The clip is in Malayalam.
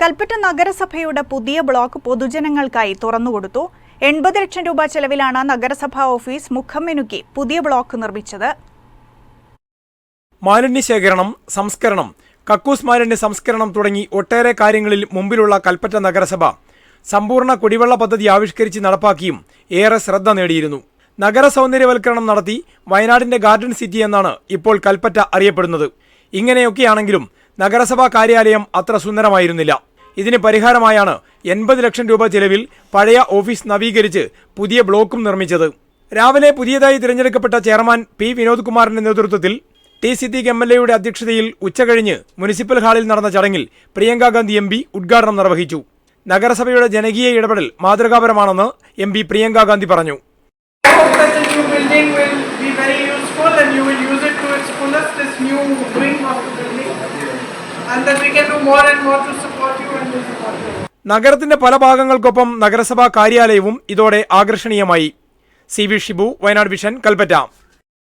കൽപ്പറ്റ നഗരസഭയുടെ പുതിയ ബ്ലോക്ക് പൊതുജനങ്ങൾക്കായി തുറന്നുകൊടുത്തു. എൺപത് ലക്ഷം രൂപ ചെലവിലാണ് നഗരസഭാ ഓഫീസ് മുഖം മെനുക്കി പുതിയ ബ്ലോക്ക് നിർമ്മിച്ചത്. മാലിന്യ ശേഖരണം സംസ്കരണം കക്കൂസ് മാലിന്യ സംസ്കരണം തുടങ്ങി ഒട്ടേറെ കാര്യങ്ങളിൽ മുമ്പിലുള്ള കൽപ്പറ്റ നഗരസഭ സമ്പൂർണ കുടിവെള്ള പദ്ധതി ആവിഷ്കരിച്ച് നടപ്പാക്കിയും ഏറെ ശ്രദ്ധ നേടിയിരുന്നു. നഗര സൗന്ദര്യവൽക്കരണം നടത്തി വയനാടിന്റെ ഗാർഡൻ സിറ്റി എന്നാണ് ഇപ്പോൾ കൽപ്പറ്റ അറിയപ്പെടുന്നത്. ഇങ്ങനെയൊക്കെയാണെങ്കിലും നഗരസഭാ കാര്യാലയം അത്ര സുന്ദരമായിരുന്നില്ല. ഇതിന് പരിഹാരമായാണ് എൺപത് ലക്ഷം രൂപ ചെലവിൽ പഴയ ഓഫീസ് നവീകരിച്ച് പുതിയ ബ്ലോക്കും നിർമ്മിച്ചത്. രാവിലെ പുതിയതായി തിരഞ്ഞെടുക്കപ്പെട്ട ചെയർമാൻ പി. വിനോദ്കുമാറിന്റെ നേതൃത്വത്തിൽ ടി. സിദ്ദീഖ് എം. എൽ. എയുടെ അധ്യക്ഷതയിൽ ഉച്ചകഴിഞ്ഞ് മുനിസിപ്പൽ ഹാളിൽ നടന്ന ചടങ്ങിൽ പ്രിയങ്ക ഗാന്ധി എം. പി. ഉദ്ഘാടനം നിർവഹിച്ചു. നഗരസഭയുടെ ജനകീയ ഇടപെടൽ മാതൃകാപരമാണെന്ന് എം. പി. പ്രിയങ്ക ഗാന്ധി പറഞ്ഞു. And that we can do more and more to support you. നഗരത്തിന്റെ പല ഭാഗങ്ങൾക്കൊപ്പം നഗരസഭാ കാര്യാലയവും ഇതോടെ ആകർഷണീയമായി. C V Shibu Wayanad vision Kalpetta.